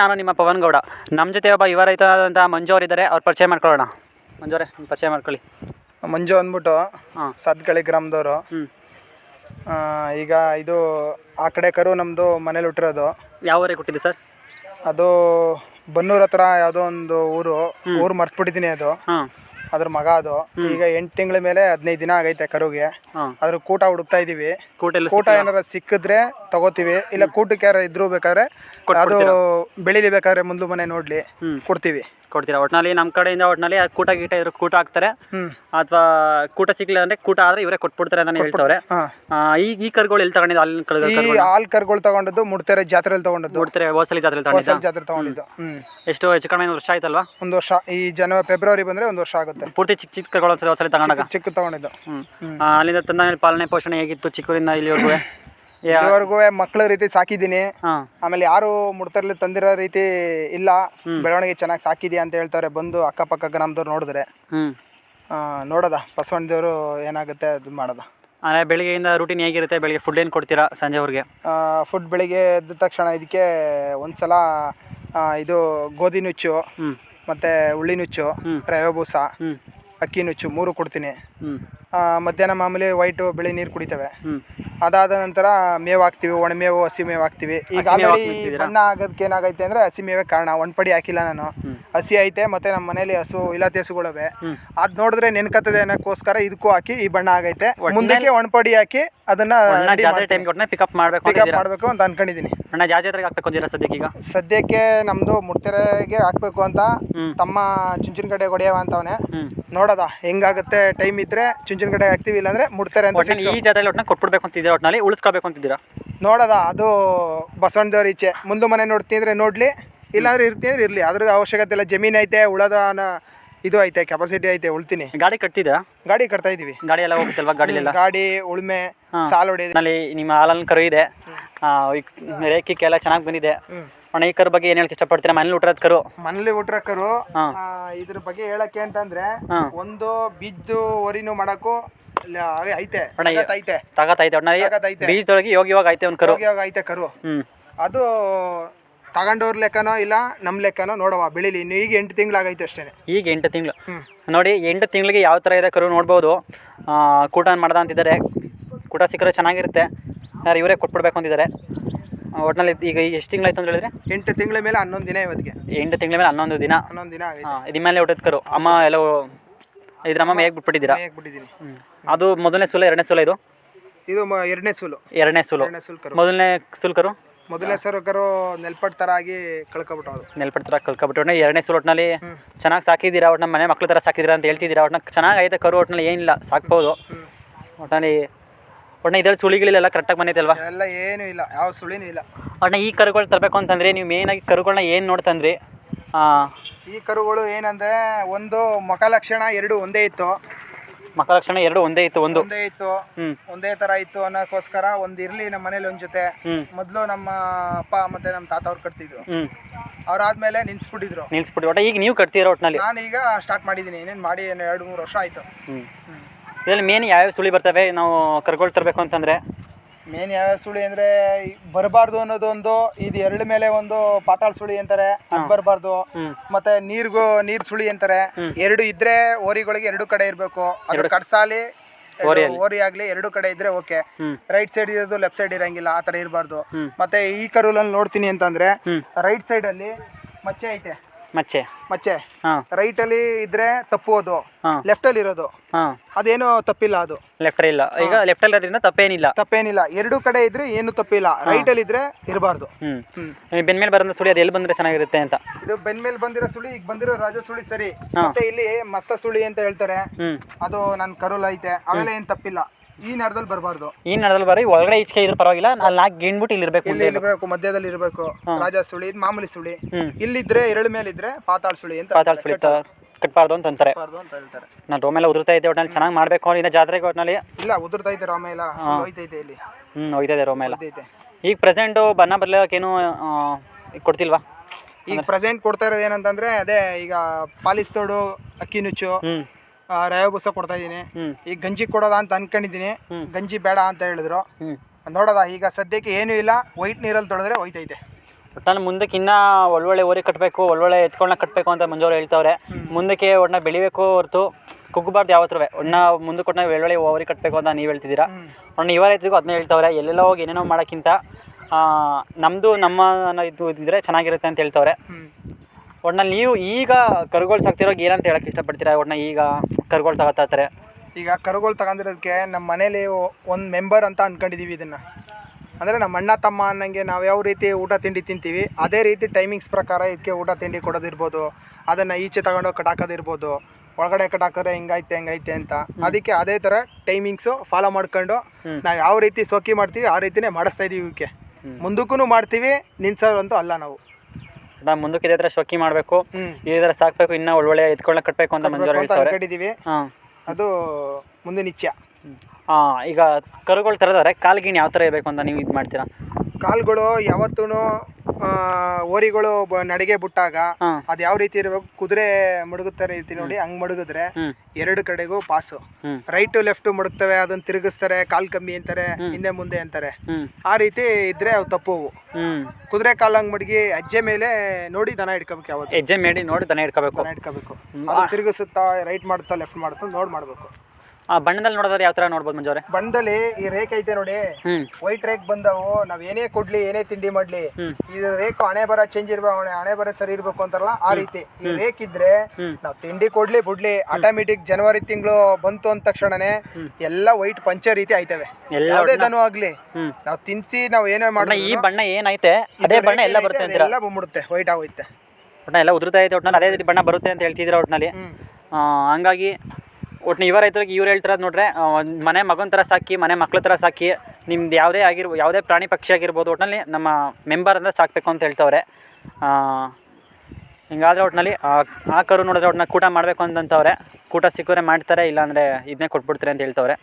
ನಾನು ನಿಮ್ಮ ಪವನ್ ಗೌಡ. ನಮ್ಮ ಜೊತೆ ಒಬ್ಬ ಯುವ ರೈತರಾದಂಥ ಮಂಜು ಅವರಿದ್ದಾರೆ ಅವ್ರು ಪರಿಚಯ ಮಾಡ್ಕೊಳ್ಳೋಣ. ಮಂಜು ಅವರೇ ಪರಿಚಯ ಮಾಡ್ಕೊಳ್ಳಿ. ಮಂಜು ಅಂದ್ಬಿಟ್ಟು ಹಾಂ. ಸದ್ಗಳಿ ಗ್ರಾಮದವರು. ಹ್ಞೂ ಈಗ ಇದು ಆ ಕಡೆ ಕರು ನಮ್ಮದು ಮನೇಲಿ ಹುಟ್ಟಿರೋದು. ಯಾವ ಊರಿಗೆ ಕೊಟ್ಟಿದ್ದೆ ಸರ್? ಅದು ಬನ್ನೂರ ಹತ್ರ ಯಾವುದೋ ಒಂದು ಊರು. ಊರು ಮರ್ತ್ಬಿಟ್ಟಿದ್ದೀನಿ ಅದು. ಹಾಂ. ಅದ್ರ ಮಗ ಅದು. ಈಗ ಎಂಟು ತಿಂಗಳ ಮೇಲೆ ಹದಿನೈದು ದಿನ ಆಗೈತೆ ಕರುಗೆ. ಅದ್ರ ಕೂಟ ಹುಡುಕ್ತಾ ಇದೀವಿ. ಕೂಟ ಏನಾರ ಸಿಕ್ಕಿದ್ರೆ ತಗೋತೀವಿ. ಇಲ್ಲ ಕೂಟಕ್ಕೆ ಯಾರು ಇದ್ರು ಬೇಕಾದ್ರೆ ಅದು ಬೆಳಿಲಿ ಬೇಕಾದ್ರೆ ಮುಂದೆ ಮನೆ ನೋಡ್ಲಿ ಕೊಡ್ತೀವಿ. ಕೊಡ್ತೀರಾ? ಒಟ್ನಲ್ಲಿ ನಮ್ಮ ಕಡೆಯಿಂದ ಒಟ್ಟಿನಲ್ಲಿ ಕೂಟ ಗೀಟ ಇದ್ರು ಕೂಟ ಹಾಕ್ತಾರೆ. ಅಥವಾ ಕೂಟ ಸಿಗ್ಲಿಲ್ಲ ಅಂದ್ರೆ ಕೂಟ ಆದ್ರೆ ಇವರೇ ಕೊಟ್ಬಿಡ್ತಾರೆ ಅಂತ ಹೇಳ್ತಾವ್ರೆ. ಆ, ಈ ಈ ಕರ್ಗಳು ಎಲ್ಲಿ ತಗೊಂಡಿದ್ದು? ಅಲ್ಲಿ ಕರುಗಳು ಈ ಹಾಲ್ ಕರ್ಗಳು ತಗೊಂಡದ್ದು ಮುಡ್ತೆರೆ ಜಾತ್ರೆಯಲ್ಲಿ ತಗೊಂಡದ್ದು. ನೋಡ್ತಾರೆ ಹೋಸಲಿ ಜಾತ್ರೆ ತಗೊಂಡಿದ್ದ? ಹೊಸ ಜಾತ್ರೆ ತಗೊಂಡಿದ್ದು. ಹ್ಮ್. ಎಷ್ಟು ಹೆಚ್ಚು ಕಡಿಮೆ ಒಂದು ವರ್ಷ ಆಯ್ತಲ್ವಾ? ಒಂದು ವರ್ಷ ಈ ಜನವರಿ ಫೆಬ್ರವರಿ ಬಂದ್ರೆ ಒಂದು ವರ್ಷ ಆಗುತ್ತೆ. ಪೂರ್ತಿ ಚಿಕ್ಕ ಚಿಕ್ಕ ಕರ್ಗಳು ಒಂದ್ಸಲ ತಗೊಂಡಾಗ? ಚಿಕ್ಕ ತಗೊಂಡಿದ್ದು. ಹ್ಮ್. ಆ, ಅಲ್ಲಿಂದ ತಂದ ಮೇಲೆ ಪಾಲನೆ ಪೋಷಣೆ ಹೇಗಿತ್ತು ಚಿಕ್ಕೂರಿಂದ ಇಲ್ಲಿವರೆಗೂ? ಇದುವರೆಗೂ ಮಕ್ಕಳ ರೀತಿ ಸಾಕಿದ್ದೀನಿ. ಆಮೇಲೆ ಯಾರು ಮುಡ್ತರ್ಲಿ ತಂದಿರೋ ರೀತಿ ಇಲ್ಲ. ಬೆಳವಣಿಗೆ ಚೆನ್ನಾಗಿ ಸಾಕಿದ್ಯಾ ಅಂತ ಹೇಳ್ತಾರೆ ಬಂದು ಅಕ್ಕಪಕ್ಕ ಗ್ರಾಮದವ್ರು ನೋಡಿದ್ರೆ. ನೋಡೋದ ಬಸವಣ್ಣದವರು ಏನಾಗುತ್ತೆ ಅದು ಮಾಡೋದ. ಅಂದರೆ ಬೆಳಿಗ್ಗೆಯಿಂದ ರೂಟೀನ್ ಹೇಗಿರುತ್ತೆ? ಬೆಳಿಗ್ಗೆ ಫುಡ್ ಏನು ಕೊಡ್ತೀರಾ ಸಂಜೆವರೆಗೆ ಫುಡ್ ಬೆಳಿಗ್ಗೆ ಎದ್ದ ತಕ್ಷಣ ಇದಕ್ಕೆ ಒಂದ್ಸಲ ಇದು ಗೋಧಿ ನುಚ್ಚು ಮತ್ತು ಉಳ್ಳಿ ನುಚ್ಚು ರವೆ ಬೂಸ ಅಕ್ಕಿ ನುಚ್ಚು ಮೂರು ಕೊಡ್ತೀನಿ. ಮಧ್ಯಾಹ್ನ ಮಾಮೂಲಿ ವೈಟು ಬಿಳಿ ನೀರು ಕುಡಿತವೆ. ಅದಾದ ನಂತರ ಮೇವು ಹಾಕ್ತಿವಿ ಒಣಮೇವು ಹಸಿ ಮೇವು ಹಾಕ್ತಿವಿ. ಈಗ ಆಲ್ರೆಡಿ ಬಣ್ಣ ಆಗೋದಕ್ಕೆ ಏನಾಗೈತೆ ಅಂದ್ರೆ ಹಸಿ ಮೇವೇ ಕಾರಣ ಒಣಪಡಿ ಹಾಕಿಲ್ಲ ನಾನು. ಹಸಿ ಐತೆ ಮತ್ತೆ ನಮ್ಮ ಮನೇಲಿ ಹಸು ಇಲಾತಿ ಹಸುಗಳವೆ ಅದ್ ನೋಡಿದ್ರೆ ನೆನ್ಕತ್ತದೆ ಅನ್ನೋಕ್ಕೋಸ್ಕರ ಇದಕ್ಕೂ ಹಾಕಿ ಈ ಬಣ್ಣ ಆಗೈತೆ. ಮುಂದಕ್ಕೆ ಒಣಪಡಿ ಹಾಕಿ ಅದನ್ನ ಅಣ್ಣ ಜಾತ್ರೆ ಪಿಕಪ್ ಮಾಡಬೇಕು ಪಿಕಪ್ ಅಂತಿದ್ದೀರಾ ಮಾಡಬೇಕು ಅಂತ ಅನ್ಕೊಂಡಿದೀನಿ. ಅಣ್ಣ ಜಾತ್ರೆಗೆ ಹಾಕ್ಬೇಕು ಅಂದಿರ ಸದ್ಯಕ್ಕೆ ಈಗ? ಸದ್ಯಕ್ಕೆ ನಮ್ದು ಮುಡ್ತೆರೆಗೆ ಹಾಕ್ಬೇಕು ಅಂತ ತಮ್ಮ ತಮ್ಮ ಕಡೆ ಹೊಡೆಯವ ಅಂತವನೆ. ನೋಡದ ನೋಡೋದ ಹೆಂಗಾಗುತ್ತೆ? ಟೈಮ್ ಇದ್ರೆ ಚುಂಚನಗಡೆ ಹಾಕ್ತಿವಿ ಇಲ್ಲಾಂದ್ರೆ ಮುಡ್ತೆರೆ ಅಂತ ಈ ಜಾತ್ರೆ ಒಟ್ಟಿನ ಕೊಟ್ಬಿಡ್ಬೇಕು ಅಂತಿದ್ದೀರಾ ಒಟ್ಟಿನಲ್ಲಿ ಉಳಿಸ್ಕೊಳ್ಬೇಕು ಅಂತಿದ್ದೀರಾ? ನೋಡೋದ ಅದು ಬಸವಣ್ಣ ಈಚೆ. ಮುಂದೆ ಮನೆ ನೋಡ್ತಿದ್ರೆ ನೋಡಲಿ ಇಲ್ಲಾಂದ್ರೆ ಇರ್ತಿದ್ರೆ ಇರಲಿ. ಅದ್ರ ಅವಶ್ಯಕತೆ ಇಲ್ಲ. ಜಮೀನ್ ಐತೆ ಉಳದ ಇದು ಐತೆ ಕೆಪಾಸಿಟಿ ಐತೆ ಉಳ್ತೀನಿ. ಗಾಡಿ ಕಟ್ತಿದ್ದೀರಾ ಗಾಡಿ ಕಟ್ತಾ ಇದೀವಿ ಗಾಡಿ ಎಲ್ಲ ಹೋಗುತ್ತಲ್ವಾ ಗಾಡಿಲೆಲ್ಲ? ಗಾಡಿ ಉಳ್ಮೆ ಸಾಲ ಹೊಡೆಯೋದು. ನಲ್ಲಿ ನಿಮ್ಮ ಹಾಲನ್ನು ಕರು ಇದೆ ಆ, ಈ ರೇಖಿಕ್ಕೆ ಎಲ್ಲ ಚೆನ್ನಾಗಿ ಬಂದಿದೆ. ಅಣ್ಣ ಈ ಕರು ಬಗ್ಗೆ ಏನು ಹೇಳಕ್ಕೆ ಇಷ್ಟಪಡ್ತೀರಾ? ಮನೇಲಿ ಹುಟ್ಟಿರೋದು ಕರು? ಮನೇಲಿ ಹುಟ್ರಕ್ಕರು ಕರು ಇದ್ರ ಬಗ್ಗೆ ಹೇಳಕ್ಕೆ ಅಂತಂದ್ರೆ ಒಂದು ಬಿದ್ದು ಒರಿನು ಮಾಡಕ್ಕೂ ಲ- ಹಾಗೆ ಐತೆ. ತಾಕತ್ ಐತೆ. ಒಟ್ಟಿನಲ್ಲಿ ತಾಕತ್ತೈತೆ. ಬೀಜದೊಳಗೆ ಯೋಗ್ಯವಾಗಿ ಐತೆ. ಒಂದು ಕರು. ಯೋಗ ಐತೆ ಕರು. ಅದು ತಗೊಂಡವ್ರ ಲೆಕ್ಕನೋ ಇಲ್ಲ ನಮ್ಮ ಲೆಕ್ಕನೋ ನೋಡವ ಬೆಳಿಲಿ. ಇನ್ನು ಈಗ ಎಂಟು ತಿಂಗಳಾಗೈತೆ ಅಷ್ಟೇ. ಈಗ ಎಂಟು ತಿಂಗಳು. ನೋಡಿ ಎಂಟು ತಿಂಗಳಿಗೆ ಯಾವ ಥರ ಇದೆ ಕರು ನೋಡ್ಬೋದು. ಆ, ಕೂಟ ಮಾಡ್ದ ಅಂತಿದ್ದಾರೆ. ಕೂಟ ಸಿಕ್ಕರೆ ಚೆನ್ನಾಗಿರುತ್ತೆ. ಯಾರು ಇವರೇ ಕೊಟ್ಬಿಡ್ಬೇಕು ಅಂತಿದ್ದಾರೆ. ಒಟ್ನಲ್ಲಿ ಈಗ ಎಷ್ಟು ತಿಂಗಳಾಯ್ತು ಅಂತ ಹೇಳಿದ್ರೆ? ಎಂಟು ತಿಂಗಳ ಮೇಲೆ ಹನ್ನೊಂದು ದಿನ ಇವತ್ತಿಗೆ. ಎಂಟು ತಿಂಗಳ ಮೇಲೆ ಹನ್ನೊಂದು ದಿನ. ಹನ್ನೊಂದು ದಿನ ಆಗೈತೆ. ಇದ್ರ ಮೇಲೆ ಹುಟ್ಟಿದ ಕರು. ಅಮ್ಮ ಎಲ್ಲ ಇದ್ರ ಅಮ್ಮ ಹೇಗೆ ಬಿಟ್ಬಿಟ್ಟಿದ್ದೀರಾ? ಮೇಯಕ್ ಬಿಟ್ಟಿದ್ದೀನಿ. ಅದು ಮೊದಲನೇ ಸುಲ ಎರಡನೇ ಸುಲ ಇದು? ಇದು ಮ- ಎರಡನೇ ಸುಲು. ಎರಡನೇ ಸುಲು. ಎರಡನೇ ಸೂಲು ಕರು ಮೊದಲನೇ ಸುಲ್ಕರು? ಮೊದಲನೇ ಸರ್ಕರು ನೆಲ್ಪಟ್ ತರ ಆಗಿ ಕಳ್ಕೊಬಿಟ್ಟು ಅದು ತರ ಥರ ಕಲ್ಕೊಬಿಟ್ಟು ಎರಡನೇ ಸುಲ ಒಟ್ಟಿನಲ್ಲಿ ಚೆನ್ನಾಗಿ ಸಾಕಿದ್ದೀರಾ? ಒಟ್ಟಿನ ಮನೆ ಮಕ್ಳ ಥರ ಸಾಕಿದ್ದೀರಾ ಅಂತ ಹೇಳ್ತಿದ್ದೀರಾ? ಚೆನ್ನಾಗಿ ಐತೆ ಕರು ಒಟ್ಟಿನಲ್ಲಿ ಏನಿಲ್ಲ ಸಾಕ್ಬೋದು. ಒಟ್ಟಿನಲ್ಲಿ ಒಟ್ಟಿನ ಇದ್ರಲ್ಲಿ ಸುಳಿಗಳಿಲ್ಲ ಕರೆಕ್ಟಾಗಿ ಬಂದೈತಲ್ವಾ? ಎಲ್ಲ ಏನೂ ಇಲ್ಲ ಯಾವ ಸುಳಿನೂ ಇಲ್ಲ. ಒಟ್ಟಿನ ಈ ಕರುಗಳು ತರಬೇಕು ಅಂತಂದ್ರೆ ನೀವು ಮೇಯ್ನಾಗಿ ಕರುಗಳನ್ನ ಏನು ನೋಡ್ತಂದ್ರಿ ಈ ಕರುಗಳು ಏನಂದ್ರೆ ಒಂದು ಮುಖ ಲಕ್ಷಣ ಎರಡು ಒಂದೇ ಇತ್ತು. ಮಖ ಲಕ್ಷಣ ಎರಡು ಒಂದೇ ಇತ್ತು ಒಂದು. ಒಂದೇ ಇತ್ತು. ಒಂದೇ ತರ ಇತ್ತು ಅನ್ನೋಕ್ಕೋಸ್ಕರ ಒಂದ್ ಇರ್ಲಿ ನಮ್ಮ ಮನೇಲಿ ಒಂದ್ ಜೊತೆ. ಮೊದ್ಲು ಮೊದಲು ನಮ್ಮ ಅಪ್ಪ ಮತ್ತೆ ನಮ್ಮ ತಾತ ಅವ್ರು ಕಟ್ತಿದ್ರು. ಹ್ಞೂ ಅವ್ರಾದ್ಮೇಲೆ ನಿನ್ಸ್ಬಿಟ್ಟಿದ್ರು ನಿಲ್ಸ್ಬಿಟ್ಟು ಒಟ್ಟು ಈಗ ನೀವು ಕಟ್ತೀರ ಒಟ್ಟಿನಲ್ಲಿ ನಾನೀಗ ಸ್ಟಾರ್ಟ್ ಮಾಡಿದ್ದೀನಿ ಇನ್ನೇನು ಮಾಡಿ ಏನು ಎರಡು ಮೂರು ವರ್ಷ ಆಯ್ತು. ಹ್ಞೂ ಇದರಲ್ಲಿ ಮೇನ್ ಯಾವ್ಯಾವ ಸುಳಿ ಬರ್ತವೆ? ನಾವು ಕರುಗಳು ತರಬೇಕು ಅಂತಂದರೆ? ಮೇನ್ ಯಾವ ಸುಳಿ ಅಂದ್ರೆ ಬರಬಾರ್ದು ಅನ್ನೋದೊಂದು ಇದು ಎರಡು ಮೇಲೆ ಒಂದು ಪಾತಾಳ ಸುಳಿ ಅಂತಾರೆ ಅದು ಬರಬಾರ್ದು. ಮತ್ತೆ ನೀರ್ಗು ನೀರ್ ಸುಳಿ ಅಂತಾರೆ. ಎರಡು ಇದ್ರೆ ಓರಿಗಳಿಗೆ ಎರಡು ಕಡೆ ಇರ್ಬೇಕು. ಅದ್ರ ಕಡ್ಸಾಲಿ ಇದು ಓರಿ ಆಗ್ಲಿ ಎರಡು ಕಡೆ ಇದ್ರೆ ಓಕೆ. ರೈಟ್ ಸೈಡ್ ಇರೋದು ಲೆಫ್ಟ್ ಸೈಡ್ ಇರಂಗಿಲ್ಲ ಆತರ ತರ ಇರಬಾರ್ದು. ಮತ್ತೆ ಈ ಕರುಲಲ್ಲಿ ನೋಡ್ತೀನಿ ಅಂತಂದ್ರೆ ರೈಟ್ ಸೈಡ್ ಅಲ್ಲಿ ಮಚ್ಚೆ ಐತೆ. ಮಚ್ಚೆ. ಮಚ್ಚೆ. ಹಾಂ. ರೈಟ್ ಅಲ್ಲಿ ಇದ್ರೆ ತಪ್ಪು ಅದು. ಹಾ. ಲೆಫ್ಟ್ ಅಲ್ಲಿ ಇರೋದು. ಹಾಂ. ಅದೇನು ತಪ್ಪಿಲ್ಲ ಅದು. ಲೆಫ್ಟ್ ಇಲ್ಲ. ಈಗ ಲೆಫ್ಟಲ್ಲಿ ಇರೋದ್ರಿಂದ ತಪ್ಪೇನಿಲ್ಲ. ತಪ್ಪೇನಿಲ್ಲ. ಎರಡು ಕಡೆ ಇದ್ರೆ ಏನು ತಪ್ಪಿಲ್ಲ. ರೈಟ್ ಅಲ್ಲಿ ಇದ್ರೆ ಇರಬಾರ್ದು. ಹ್ಮ್. ಬೆನ್ ಮೇಲೆ ಬರೋ ಸುಳಿ ಅದು ಎಲ್ಲಿ ಬಂದ್ರೆ ಚೆನ್ನಾಗಿರುತ್ತೆ ಅಂತ. ಇದು ಬೆನ್ ಮೇಲೆ ಬಂದಿರೋ ಸುಳಿ ಈಗ ಬಂದಿರೋ ರಾಜ ಸುಳಿ ಸರಿ. ಮತ್ತೆ ಇಲ್ಲಿ ಮಸ್ತ ಸುಳಿ ಅಂತ ಹೇಳ್ತಾರೆ. ಅದು ನನ್ ಕರುಲ್ ಐತೆ ಅವೆಲ್ಲ ಏನ್ ತಪ್ಪಿಲ್ಲ. ಈ ನರದಲ್ಲಿ ಬರಬಾರ್ದು. ಈ ನಡದಲ್ಲಿ ಬರೀ ಒಳಗಡೆ ಈಚೆ ಇದ್ರೂ ಪರವಾಗಿಲ್ಲ. ಅಲ್ಲಿ ನಾಲ್ಕು ಗಿಣ್ಬಿಟ್ಟು ಇಲ್ಲಿ ಇರಬೇಕು ಇಲ್ಲಿ ಇರ್ಬೇಕು ಮಧ್ಯದಲ್ಲಿ ಇರಬೇಕು. ರಾಜ ಸುಳಿ ಇದು ಮಾಮೂಲಿ ಸುಳಿ. ಇಲ್ಲಿದ್ರೆ ಎರಳು ಮೇಲೆ ಇದ್ರೆ ಪಾತಾಳ ಸುಳಿ ಅಂತ ಪಾತಾಳ ಸುಳಿ ಕಟ್ಬಾರ್ದು ಅಂತ ಅಂತಾರೆ. ಬಾರ್ದು ಅಂತ ಹೇಳ್ತಾರೆ. ನಾನು ರೋಮೆಲ್ಲ ಉದುರ್ತಾ ಇದ್ದೆ ಒಟ್ಟಿನಲ್ಲಿ ಚೆನ್ನಾಗಿ ಮಾಡಬೇಕು ಇನ್ನ ಜಾತ್ರೆಗೆ ಒಟ್ಟಿನಲ್ಲಿ ಇಲ್ಲ ಉದುರ್ತೈತೆ ರೋಮೇಲ ಇಲ್ಲ ಹೋಯ್ತೈತೆ ಇಲ್ಲಿ. ಹ್ಞೂ ಹೋಯ್ತಾ ಇದೆ ರೋಮೆಲ್ಲ ಹೋಯ್ತೈತೆ. ಈಗ ಪ್ರೆಸೆಂಟು ಬಣ್ಣ ಬದಲಾಗಕ್ಕೇನು ಕೊಡ್ತಿಲ್ವಾ? ಈಗ ಪ್ರೆಸೆಂಟ್ ಕೊಡ್ತಾ ಇರೋದು ಏನಂತಂದ್ರೆ ಅದೇ ಈಗ ಪಾಲಿಸ್ತೋಡು ಅಕ್ಕಿ ನುಚ್ಚು. ರವೆ ಕೊಡ್ತಾ ಇದೀನಿ ಹ್ಮ್. ಈಗ ಗಂಜಿ ಕೊಡೋದ ಅಂತ ಅನ್ಕೊಂಡಿದೀನಿ ಗಂಜಿ ಬೇಡ ಅಂತ ಹೇಳಿದ್ರು. ಹ್ಞೂ ನೋಡೋದ ಈಗ ಸದ್ಯಕ್ಕೆ ಏನೂ ಇಲ್ಲ. ವೈಟ್ ನೀರಲ್ಲಿ ತೊಳೆದ್ರೆ ಹೋಯ್ತೈತೆ. ಒಟ್ಟಾನೆ ಮುಂದಕ್ಕೆ ಇನ್ನ ಒಳ್ಳೊಳ್ಳೆ ಓರಿ ಕಟ್ಟಬೇಕು ಒಳ್ಳೊಳ್ಳೆ ಎತ್ಕೊಂಡ ಕಟ್ಟಬೇಕು ಅಂತ ಮಂಜೋರು ಹೇಳ್ತಾವ್ರೆ. ಮುಂದಕ್ಕೆ ಒಟ್ಟನ್ನ ಬೆಳಿಬೇಕು ಹೊರತು ಕುಗ್ಗಬಾರ್ದು ಯಾವತ್ತೂ ಒಣ್ಣ ಮುಂದಕ್ಕೆ ಕೊಟ್ಟ ಒಳ್ಳೊಳ್ಳೆ ಓರಿ ಕಟ್ಟಬೇಕು ಅಂತ ನೀವು ಹೇಳ್ತಿದ್ದೀರಾ? ಒಣ್ಣ ಇವ ರೈತರಿಗೂ ಅದನ್ನೇ ಹೇಳ್ತಾವ್ರೆ. ಎಲ್ಲೆಲ್ಲ ಹೋಗಿ ಏನೇನೋ ಮಾಡೋಕ್ಕಿಂತ ನಮ್ಮದು ನಮ್ಮ ಇದು ಇದ್ದರೆ ಚೆನ್ನಾಗಿರುತ್ತೆ ಅಂತ ಹೇಳ್ತಾವ್ರೆ. ಒಟ್ನಲ್ಲಿ ನೀವು ಈಗ ಕರುಗಳು ಸಾಕ್ತಿರೋಗಿ ಏನಂತ ಹೇಳಕ್ಕೆ ಇಷ್ಟಪಡ್ತೀರಾ? ಒಟ್ನ ಈಗ ಕರುಗಳು ತಗೋತಾ ಇರ್ತಾರೆ. ಈಗ ಕರುಗಳು ತಗೊಂಡಿರೋದಕ್ಕೆ ನಮ್ಮ ಮನೇಲಿ ಒಂದು ಮೆಂಬರ್ ಅಂತ ಅನ್ಕೊಂಡಿದೀವಿ ಇದನ್ನ. ಅಂದರೆ ನಮ್ಮ ಅಣ್ಣ ತಮ್ಮ ಅನ್ನಂಗೆ ನಾವು ಯಾವ ರೀತಿ ಊಟ ತಿಂಡಿ ತಿಂತೀವಿ ಅದೇ ರೀತಿ ಟೈಮಿಂಗ್ಸ್ ಪ್ರಕಾರ ಇದಕ್ಕೆ ಊಟ ತಿಂಡಿ ಕೊಡೋದಿರ್ಬೋದು ಅದನ್ನು ಈಚೆ ತಗೊಂಡೋಗಿ ಕಟಾಕೋದಿರ್ಬೋದು ಒಳಗಡೆ ಕಟಾಕಿದ್ರೆ ಹಿಂಗೈತೆ ಹೆಂಗೈತೆ ಅಂತ. ಅದಕ್ಕೆ ಅದೇ ಥರ ಟೈಮಿಂಗ್ಸು ಫಾಲೋ ಮಾಡ್ಕೊಂಡು ನಾವು ಯಾವ ರೀತಿ ಸೋಕಿ ಮಾಡ್ತೀವಿ ಆ ರೀತಿನೇ ಮಾಡಿಸ್ತಾ ಇದೀವಿ ಇವಕ್ಕೆ ಮುಂದಕ್ಕೂ ಮಾಡ್ತೀವಿ ನಿಲ್ಸೋರಂತೂ ಅಲ್ಲ ನಾವು. ನಾವು ಮುಂದಕ್ಕೆ ಇದೇ ಥರ ಶೋಕಿ ಮಾಡಬೇಕು. ಇದೇ ಥರ ಸಾಕಬೇಕು ಇನ್ನೂ ಒಳ್ಳೊಳ್ಳೆ ಎತ್ಕೊಳ್ಳ ಕಟ್ಟಬೇಕು ಅಂತ ಮಂಜೂರು ಹೇಳ್ತಾರೆ. ಹಾಂ. ಅದು ಮುಂದೆ ನಿತ್ಯ. ಹಾಂ ಈಗ ಕರುಗಳು ತರದಾರೆ ಕಾಲ್ಗಿಣಿ ಯಾವ ತರ ಇರಬೇಕು ಅಂತ ನೀವು ಇದು ಮಾಡ್ತೀರಾ? ಕಾಲ್ಗಳು ಯಾವತ್ತೂ ಓರಿಗಳು ಬ- ನಡಿಗೆ ಬಿಟ್ಟಾಗ ಅದ್ ಯಾವ ರೀತಿ ಇರಬೇಕು? ಕುದುರೆ ಮಡಗುತ್ತಾ ರೀತಿ ನೋಡಿ ಹಂಗ್ ಮಡಗಿದ್ರೆ ಎರಡು ಕಡೆಗೂ ಪಾಸು. ರೈಟ್ ಲೆಫ್ಟ್ ಮಡಗ್ತವೆ ಅದನ್ನ ತಿರುಗಿಸ್ತಾರೆ ಕಾಲ್ ಕಮ್ಮಿ ಅಂತಾರೆ ಹಿಂದೆ ಮುಂದೆ ಅಂತಾರೆ. ಆ ರೀತಿ ಇದ್ರೆ ಅವು ತಪ್ಪು ಹೋಗು ಕುದುರೆ ಕಾಲ್ ಹಂಗ್ ಮಡಗಿ ಅಜ್ಜೆ ಮೇಲೆ ನೋಡಿ ದನ ಇಟ್ಕೋಬೇಕು ಯಾವತ್ತು. ಅಜ್ಜೆ ಮೇಲೆ ನೋಡಿ ದನ ಇಟ್ಕೋಬೇಕು ದನ ಇಟ್ಕೋಬೇಕು ಅದು ತಿರುಗಿಸುತ್ತಾ ರೈಟ್ ಮಾಡ್ತಾ ಲೆಫ್ಟ್ ಮಾಡ್ತಾ ನೋಡ್ ಮಾಡ್ಬೇಕು. ಆ ಬಣ್ಣದಲ್ಲಿ ನೋಡಿದ್ರೆ ಯಾವ ತರ ನೋಡ್ಬೋದು ಮಂಜವ್ರೆ? ಬಣ್ಣದಲ್ಲಿ ಈ ರೇಖೆ ಐತೆ ನೋಡಿ. ವೈಟ್ ರೇಕ್ ಬಂದವು. ನಾವ್ ಏನೇ ಕೊಡ್ಲಿ ಏನೇ ತಿಂಡಿ ಮಾಡ್ಲಿ. ಈ ರೇಖು ಹಣೆ ಬರ ಚೇಂಜ್ ಇರ್ಬೇಕು ಹಣೆ ಬರ ಸರಿ ಇರ್ಬೇಕು ಅಂತಾರಲ್ಲ ಆ ರೀತಿ. ಈ ರೇಕ್ ಇದ್ರೆ ನಾವ್ ತಿಂಡಿ ಕೊಡ್ಲಿ ಬಿಡ್ಲಿ ಆಟೋಮೆಟಿಕ್ ಜನವರಿ ತಿಂಗಳು ಬಂತು ಅಂದ ತಕ್ಷಣನೇ ಎಲ್ಲ ವೈಟ್ ಪಂಚರ್ ರೀತಿ ಆಯ್ತವೆ. ಎಲ್ಲ ಯಾವುದೇ ದನ ಆಗ್ಲಿ. ನಾವ್ ತಿನ್ಸಿ ನಾವ್ ಏನೇ ಒಟ್ನ ಮಾಡಿ ಈ ಬಣ್ಣ ಏನೈತೆ ಅದೇ ಬಣ್ಣ ಎಲ್ಲ ಬರುತ್ತೆ ಅಂತೀರಾ? ಎಲ್ಲ ಬಂದ್ಬಿಡುತ್ತೆ ವೈಟ್ ಆಗೋಯ್ತೆ ಬಣ್ಣ ಎಲ್ಲ ಉದುರ್ತಾ ಐತೆ ಒಟ್ನಲ್ಲಿ ಅದೇ ರೀತಿ ಬಣ್ಣ ಬರುತ್ತೆ ಅಂತ ಹೇಳ್ತಿದ್ದೀರಾ ಒಟ್ನಲ್ಲಿ? ಹಂಗಾಗಿ ಒಟ್ನ ಇವ ರೈತರಿಗೆ ಇವ್ರು ಹೇಳ್ತಿರೋದು ನೋಡ್ರೆ ಮನೆ ಮಗನ ಥರ ಸಾಕಿ, ಮನೆ ಮಕ್ಳ ಥರ ಸಾಕಿ, ನಿಮ್ದು ಯಾವುದೇ ಆಗಿರ್ಬೋ, ಯಾವುದೇ ಪ್ರಾಣಿ ಪಕ್ಷಿ ಆಗಿರ್ಬೋದು ಒಟ್ಟಿನಲ್ಲಿ ನಮ್ಮ ಮೆಂಬರ್ ಅಂದರೆ ಸಾಕಬೇಕು ಅಂತ ಹೇಳ್ತವ್ರೆ. ಹಿಂಗಾದ್ರೆ ಒಟ್ಟಿನಲ್ಲಿ ಆ ಕರು ನೋಡಿದ್ರೆ ಒಟ್ಟಿನ ಕೂಟ ಮಾಡಬೇಕು ಅಂತಂತವ್ರೆ. ಕೂಟ ಸಿಕ್ಕಿದ್ರೆ ಮಾಡ್ತಾರೆ, ಇಲ್ಲಾಂದರೆ ಇದನ್ನೇ ಕೊಟ್ಬಿಡ್ತಾರೆ ಅಂತ ಹೇಳ್ತವ್ರೆ.